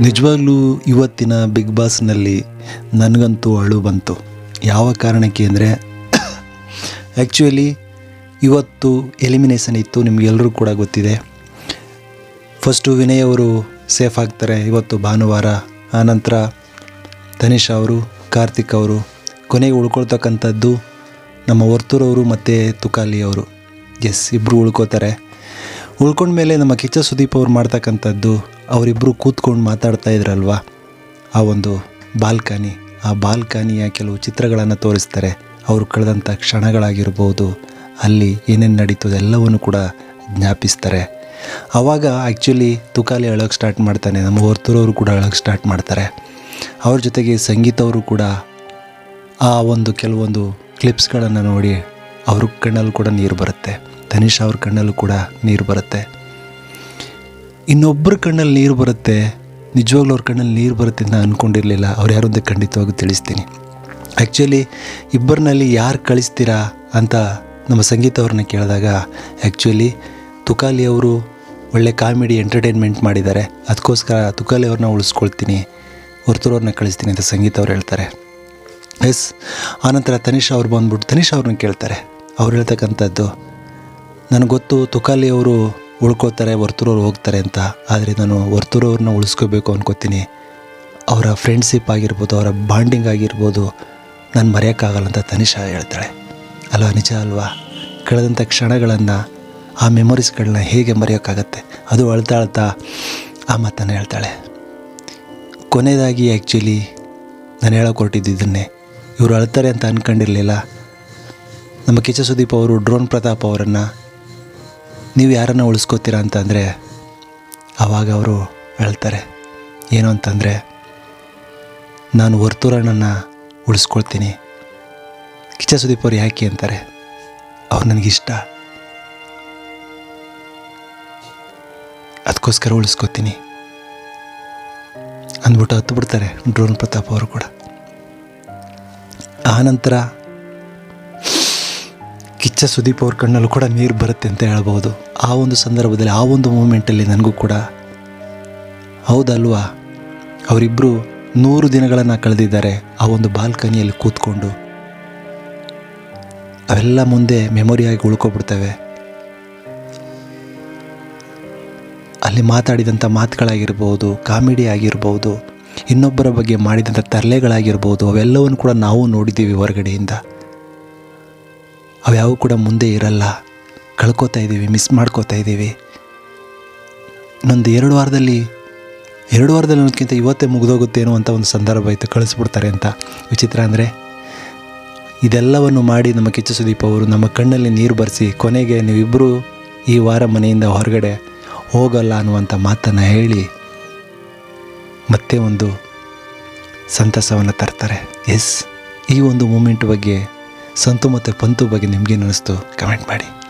ನಿಜವಾಗ್ಲೂ ಇವತ್ತಿನ ಬಿಗ್ ಬಾಸ್ನಲ್ಲಿ ನನಗಂತೂ ಅಳು ಬಂತು. ಯಾವ ಕಾರಣಕ್ಕೆ ಅಂದರೆ ಆ್ಯಕ್ಚುಲಿ ಇವತ್ತು ಎಲಿಮಿನೇಷನ್ ಇತ್ತು ನಿಮಗೆಲ್ಲರೂ ಕೂಡ ಗೊತ್ತಿದೆ. ಫಸ್ಟು ವಿನಯ್ ಅವರು ಸೇಫ್ ಆಗ್ತಾರೆ ಇವತ್ತು ಭಾನುವಾರ. ಆನಂತರ ತನಿಷ್ ಅವರು, ಕಾರ್ತಿಕ್ ಅವರು, ಕೊನೆಗೆ ಉಳ್ಕೊಳ್ತಕ್ಕಂಥದ್ದು ನಮ್ಮ ವರ್ತೂರವರು ಮತ್ತು ತುಕಾಲಿ ಅವರು. ಎಸ್ ಇಬ್ಬರು ಉಳ್ಕೋತಾರೆ. ಉಳ್ಕೊಂಡ್ಮೇಲೆ ನಮ್ಮ ಕಿಚ್ಚ ಸುದೀಪ್ ಅವ್ರು ಮಾಡ್ತಕ್ಕಂಥದ್ದು ಅವರಿಬ್ಬರು ಕೂತ್ಕೊಂಡು ಮಾತಾಡ್ತಾ ಇದ್ರಲ್ವ? ಆ ಒಂದು ಬಾಲ್ಕನಿ, ಆ ಬಾಲ್ಕನಿಯ ಕೆಲವು ಚಿತ್ರಗಳನ್ನು ತೋರಿಸ್ತಾರೆ. ಅವರು ಕಳೆದಂಥ ಕ್ಷಣಗಳಾಗಿರ್ಬೋದು, ಅಲ್ಲಿ ಏನೇನು ನಡೀತು ಎಲ್ಲವನ್ನು ಕೂಡ ಜ್ಞಾಪಿಸ್ತಾರೆ. ಆವಾಗ ಆ್ಯಕ್ಚುಲಿ ತುಕಾಲಿ ಅಳೋಕ್ಕೆ ಸ್ಟಾರ್ಟ್ ಮಾಡ್ತಾನೆ, ನಮ್ಮ ಹೊರ್ತೂರವರು ಕೂಡ ಅಳೋಕ್ಕೆ ಸ್ಟಾರ್ಟ್ ಮಾಡ್ತಾರೆ. ಅವ್ರ ಜೊತೆಗೆ ಸಂಗೀತವರು ಕೂಡ ಆ ಒಂದು ಕೆಲವೊಂದು ಕ್ಲಿಪ್ಸ್ಗಳನ್ನು ನೋಡಿ ಅವ್ರ ಕಣ್ಣಲ್ಲೂ ಕೂಡ ನೀರು ಬರುತ್ತೆ. ತನಿಷ್ ಅವ್ರ ಕಣ್ಣಲ್ಲೂ ಕೂಡ ನೀರು ಬರುತ್ತೆ. ಇನ್ನೊಬ್ಬರ ಕಣ್ಣಲ್ಲಿ ನೀರು ಬರುತ್ತೆ, ನಿಜವಾಗ್ಲೂ ಅವ್ರ ಕಣ್ಣಲ್ಲಿ ನೀರು ಬರುತ್ತೆ ಅಂತ ಅಂದ್ಕೊಂಡಿರಲಿಲ್ಲ ಅವ್ರು ಯಾರು ಖಂಡಿತವಾಗಿ ತಿಳಿಸ್ತೀನಿ. ಆ್ಯಕ್ಚುಲಿ ಇಬ್ಬರನ್ನಲ್ಲಿ ಯಾರು ಕಳಿಸ್ತೀರಾ ಅಂತ ನಮ್ಮ ಸಂಗೀತ ಅವ್ರನ್ನ ಕೇಳಿದಾಗ ಆ್ಯಕ್ಚುಲಿ ತುಕಾಲಿ ಅವರು ಒಳ್ಳೆ ಕಾಮಿಡಿ ಎಂಟರ್ಟೈನ್ಮೆಂಟ್ ಮಾಡಿದ್ದಾರೆ. ಅದಕ್ಕೋಸ್ಕರ ತುಕಾಲಿ ಅವ್ರನ್ನ ಉಳಿಸ್ಕೊಳ್ತೀನಿ, ಹೊರ್ತೂರವ್ರನ್ನ ಕಳಿಸ್ತೀನಿ ಅಂತ ಸಂಗೀತ ಅವ್ರು ಹೇಳ್ತಾರೆ. ಎಸ್ ಆನಂತರ ತನಿಷ್ ಅವ್ರು ಬಂದ್ಬಿಟ್ಟು, ತನಿಷ್ ಅವ್ರನ್ನ ಕೇಳ್ತಾರೆ. ಅವ್ರು ಹೇಳ್ತಕ್ಕಂಥದ್ದು, ನನಗೆ ಗೊತ್ತು ತುಕಾಲಿ ಅವರು ಉಳ್ಕೋತಾರೆ ವರ್ತೂರವ್ರು ಹೋಗ್ತಾರೆ ಅಂತ. ಆದರೆ ನಾನು ವರ್ತೂರವ್ರನ್ನ ಉಳಿಸ್ಕೋಬೇಕು ಅನ್ಕೋತೀನಿ. ಅವರ ಫ್ರೆಂಡ್ಶಿಪ್ ಆಗಿರ್ಬೋದು, ಅವರ ಬಾಂಡಿಂಗ್ ಆಗಿರ್ಬೋದು, ನಾನು ಮರೆಯೋಕ್ಕಾಗಲ್ಲ ಅಂತ ತನಿಷಾ ಹೇಳ್ತಾಳೆ. ಅಲ್ವಾ, ನಿಜ ಅಲ್ವಾ? ಕಳೆದಂಥ ಕ್ಷಣಗಳನ್ನು, ಆ ಮೆಮೊರೀಸ್ಗಳನ್ನ ಹೇಗೆ ಮರೆಯೋಕ್ಕಾಗತ್ತೆ? ಅದು ಅಳ್ತಾ ಅಳ್ತಾ ಆ ಮಾತನ್ನು ಹೇಳ್ತಾಳೆ. ಕೊನೆಯದಾಗಿ ಆ್ಯಕ್ಚುಲಿ ನಾನು ಹೇಳೋಕೆ ಇದನ್ನೇ ಇವರು ಅಳ್ತಾರೆ ಅಂತ ಅಂದ್ಕೊಂಡಿರಲಿಲ್ಲ ನಮ್ಮ ಕಿಚ ಸುದೀಪ್ ಅವರು ಡ್ರೋನ್ ಪ್ರತಾಪ್ ಅವರನ್ನು ನೀವು ಯಾರನ್ನು ಉಳಿಸ್ಕೋತೀರಾ ಅಂತಂದರೆ ಆವಾಗ ಅವರು ಹೇಳ್ತಾರೆ, ಏನು ಅಂತಂದರೆ, ನಾನು ವರ್ತೂರಣ್ಣನ್ನು ಉಳಿಸ್ಕೊಳ್ತೀನಿ. ಕಿಚ್ಚ ಸುದೀಪ್ ಅವ್ರು ಯಾಕೆ ಅಂತಾರೆ? ಅವ್ರು ನನಗಿಷ್ಟ ಅದಕ್ಕೋಸ್ಕರ ಉಳಿಸ್ಕೋತೀನಿ. ಅಂದ್ಬಿಟ್ಟು ಹತ್ತು ಬಿಡ್ತಾರೆ ಡ್ರೋನ್ ಪ್ರತಾಪ್ ಅವರು ಕೂಡ. ಆನಂತರ ಕಿಚ್ಚ ಸುದೀಪ್ ಅವ್ರ ಕಣ್ಣಲ್ಲೂ ಕೂಡ ನೀರು ಬರುತ್ತೆ ಅಂತ ಹೇಳ್ಬೋದು. ಆ ಒಂದು ಸಂದರ್ಭದಲ್ಲಿ, ಆ ಒಂದು ಮೂಮೆಂಟಲ್ಲಿ ನನಗೂ ಕೂಡ ಹೌದಲ್ವಾ? ಅವರಿಬ್ಬರು ನೂರು ದಿನಗಳನ್ನು ಕಳೆದಿದ್ದಾರೆ ಆ ಒಂದು ಬಾಲ್ಕನಿಯಲ್ಲಿ ಕೂತ್ಕೊಂಡು. ಅವೆಲ್ಲ ಮುಂದೆ ಮೆಮೊರಿಯಾಗಿ ಉಳ್ಕೊಬಿಡ್ತವೆ. ಅಲ್ಲಿ ಮಾತಾಡಿದಂಥ ಮಾತುಗಳಾಗಿರ್ಬೋದು, ಕಾಮಿಡಿ ಆಗಿರ್ಬೋದು, ಇನ್ನೊಬ್ಬರ ಬಗ್ಗೆ ಮಾಡಿದಂಥ ತರಲೆಗಳಾಗಿರ್ಬೋದು, ಅವೆಲ್ಲವನ್ನು ಕೂಡ ನಾವು ನೋಡಿದ್ದೀವಿ ಹೊರಗಡೆಯಿಂದ. ಅವ್ಯಾವು ಕೂಡ ಮುಂದೆ ಇರಲ್ಲ. ಕಳ್ಕೊತಾ ಇದ್ದೀವಿ ಮಿಸ್ ಮಾಡ್ಕೋತಾ ಇದ್ದೀವಿ. ಇನ್ನೊಂದು ಎರಡು ವಾರದಲ್ಲಿ ಎರಡು ವಾರದಲ್ಲಿ ಅನ್ನೋದಕ್ಕಿಂತ ಇವತ್ತೇ ಮುಗಿದೋಗುತ್ತೇನೋ ಅಂತ ಒಂದು ಸಂದರ್ಭ ಇತ್ತು, ಕಳಿಸ್ಬಿಡ್ತಾರೆ ಅಂತ. ವಿಚಿತ್ರ ಅಂದರೆ, ಇದೆಲ್ಲವನ್ನು ಮಾಡಿ ನಮ್ಮ ಕಿಚ್ಚ ಸುದೀಪ್ ಅವರು ನಮ್ಮ ಕಣ್ಣಲ್ಲಿ ನೀರು ಬರೆಸಿ, ಕೊನೆಗೆ ನೀವಿಬ್ಬರೂ ಈ ವಾರ ಮನೆಯಿಂದ ಹೊರಗಡೆ ಹೋಗಲ್ಲ ಅನ್ನುವಂಥ ಮಾತನ್ನು ಹೇಳಿ, ಮತ್ತೆ ಒಂದು ಸಂತಸವನ್ನು ತರ್ತಾರೆ. ಎಸ್ ಈ ಒಂದು ಮೂಮೆಂಟ್ ಬಗ್ಗೆ ಸಂತು ಮತ್ತು ಪಂತು ಬಗ್ಗೆ ನಿಮಗೇನು ಅನ್ನಿಸ್ತು ಕಮೆಂಟ್ ಮಾಡಿ.